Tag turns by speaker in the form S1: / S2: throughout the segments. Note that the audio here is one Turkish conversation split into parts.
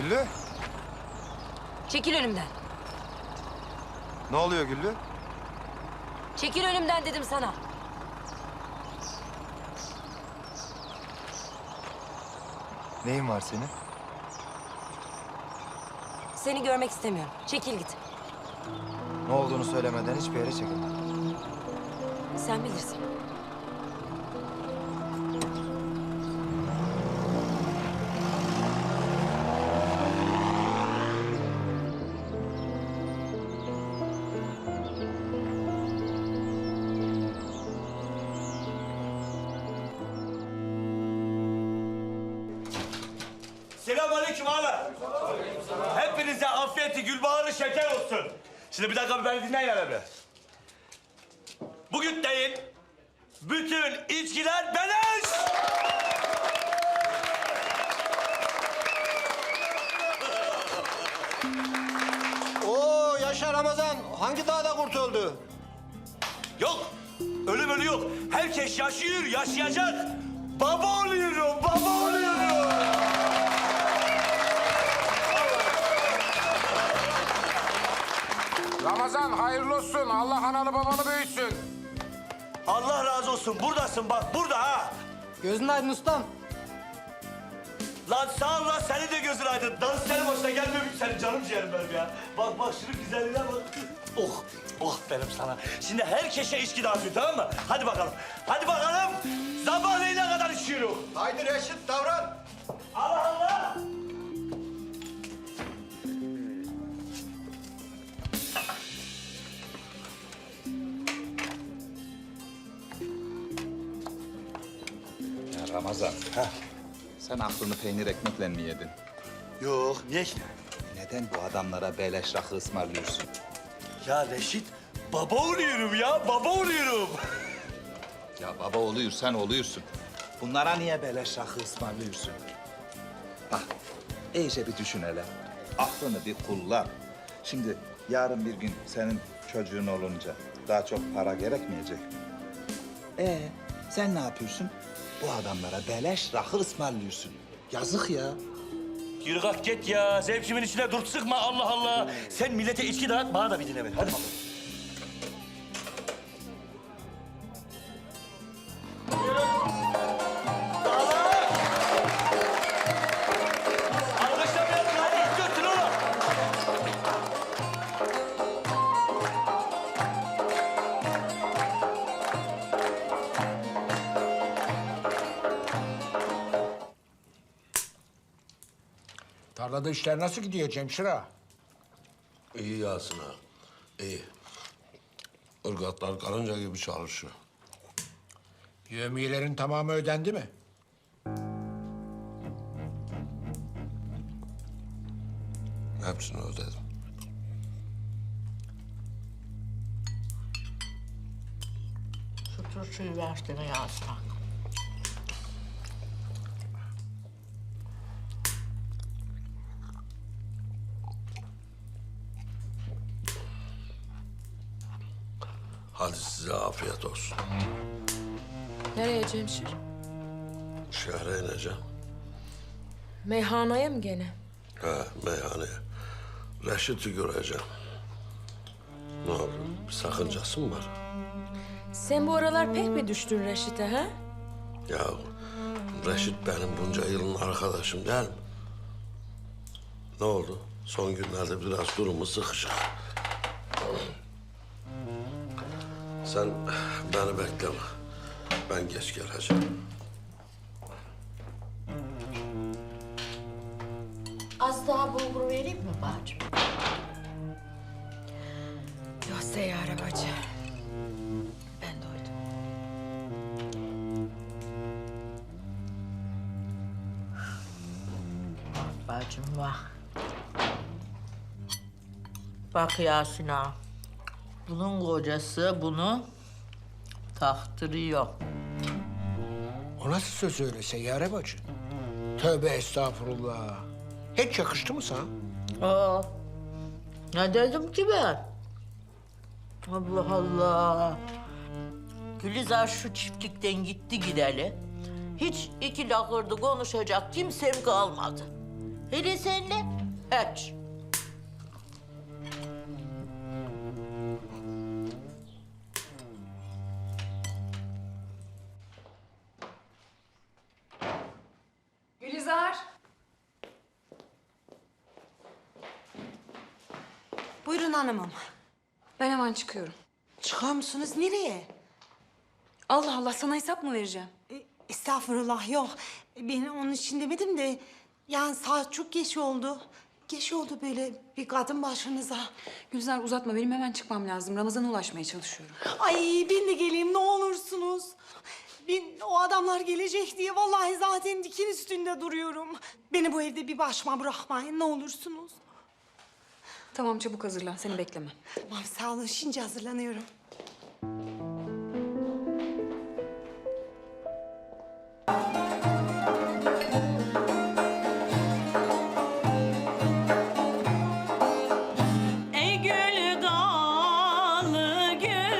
S1: Güllü,
S2: Çekil önümden.
S1: ne oluyor Güllü?
S2: Çekil önümden dedim sana.
S1: Neyin var senin?
S2: Seni görmek istemiyorum. Çekil git.
S1: Ne olduğunu söylemeden hiçbir yere çekilme.
S2: Sen bilirsin.
S3: Afiyeti gülbaharı şeker olsun. Şimdi bir dakika beni dinleyin hele bir. Bugün değil, bütün içkiler beleş.
S4: Oo yaşa Ramazan. Hangi dağda kurtuldu?
S3: Yok, ölüm ölü yok. Herkes yaşıyor, yaşayacak. Baba oluyorum, baba oluyorum.
S5: Ramazan hayırlı olsun. Allah analı babanı büyütsün.
S3: Allah razı olsun, buradasın bak, burada ha.
S4: Gözün aydın ustam.
S3: Lan sağ ol lan, senin de gözün aydın. Dans senin başına gelmiyor mu senin canım ciğerim benim ya. Bak bak şunun güzelliğine bak. Oh, oh benim sana. Şimdi herkese içki dağıtıyor tamam mı? Hadi bakalım. Hadi bakalım. Sabahleyin kadar içiyorum.
S4: Haydi Reşit davran.
S3: Allah Allah.
S6: Ramazan. Sen aklını peynir ekmekle mi yedin?
S3: Yok, niye ki?
S6: Neden bu adamlara beleş rakı ısmarlıyorsun?
S3: Ya Reşit, baba oluyorum ya, baba oluyorum.
S6: Ya baba oluyorsan oluyorsun. Bunlara niye beleş rakı ısmarlıyorsun? Bak, iyice bir düşün hele. Aklını bir kullan. Şimdi yarın bir gün senin çocuğun olunca daha çok para gerekmeyecek mi? Ee, sen ne yapıyorsun? Bu adamlara beleş rakı ısmarlıyorsun. Yazık ya.
S3: Yürü kalk git ya, zevkimin içine dur sıkma Allah Allah. Sen millete içki dağıt, bana da bir dinle ver. Hadi bakalım.
S5: Tarlada işler nasıl gidiyor Cemşir ağa?
S7: İyi Yasin ağa, iyi. Irgatlar karınca gibi çalışıyor.
S5: Yövmiyelerin tamamı ödendi mi?
S7: Hepsini ödedim.
S8: Şu turşuyu versene Yasin.
S7: Hadi size afiyet olsun.
S2: Nereye Cemşir?
S7: Şehre ineceğim.
S2: Meyhaneye mi gene?
S7: He, meyhaneye. Reşit'i göreceğim. Ne oldu? Bir sakıncası mı var?
S2: Sen bu aralar pek mi düştün Reşit'e ha?
S7: Ya Reşit benim bunca yılın arkadaşım değil mi? Ne oldu? Son günlerde biraz durumu sıkışık. Sen beni bekleme. Ben geç geleceğim.
S8: Az daha bulgur vereyim mi bacım?
S2: Yok Seyyare bacı. Ben doydum.
S8: Bacım vah. Bak Yasin ağa. Bunun kocası bunu taktırıyor.
S5: O nasıl söz öyle Seyyare bacı? Tövbe estağfurullah. Hiç yakıştı mı sana?
S8: Aa, ne dedim ki ben? Allah Allah. Gülizar şu çiftlikten gitti gideli. Hiç iki lakırdı konuşacak kimsem kalmadı. Hele senle hiç.
S9: Buyurun hanımım.
S10: Ben hemen çıkıyorum.
S9: Çıkar mısınız? Nereye?
S10: Allah Allah sana hesap mı vereceğim?
S9: E, estağfurullah yok. Ben onun için demedim de... Yani saat çok geç oldu. Geç oldu böyle bir kadın başınıza.
S10: Gülizar uzatma benim hemen çıkmam lazım. Ramazan'a ulaşmaya çalışıyorum.
S9: Ay ben de geleyim ne olursunuz. Ben o adamlar gelecek diye vallahi zaten dikin üstünde duruyorum. Beni bu evde bir başıma bırakmayın ne olursunuz.
S10: Tamam çabuk hazırlan seni beklemem.
S9: Tamam sağ olun şimdi hazırlanıyorum.
S2: Ey gül dalı, gül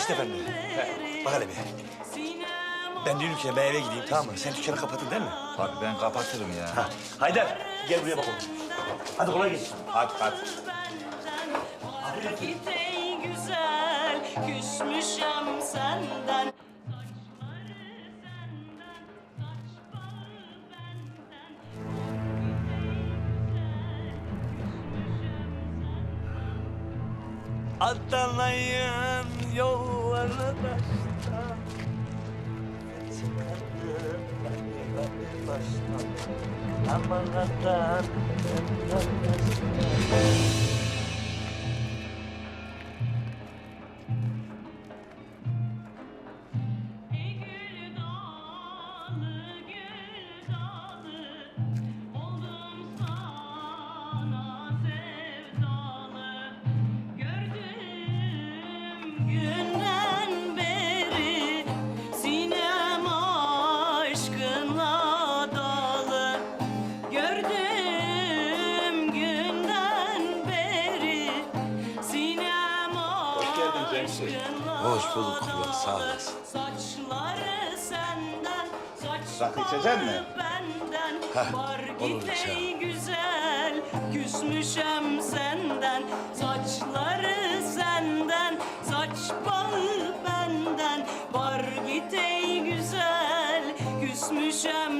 S3: Reşit Efendi, bak hele bir. Ben diyorum ki ben eve gideyim tamam mı? Sen dükkanı kapatın değil mi?
S6: Bak ben kapatırım ya.
S3: Ha. Haydar gel buraya bakalım. Hadi kolay gelsin.
S6: Hadi hadi.
S2: Git ey güzel küsmüşem senden
S3: Atalayın taştan Çıkardım ben baştan Aman atan
S2: Ey
S7: bulduk ulan, sağ olasın.
S2: Saçları senden,
S6: Rakı içecek mi?
S2: balı benden.
S7: Heh,
S2: Var
S7: olur
S2: git
S7: inşallah.
S2: ey güzel, küsmüşem senden. Saçları senden, saç balı benden. Var git ey güzel, küsmüşem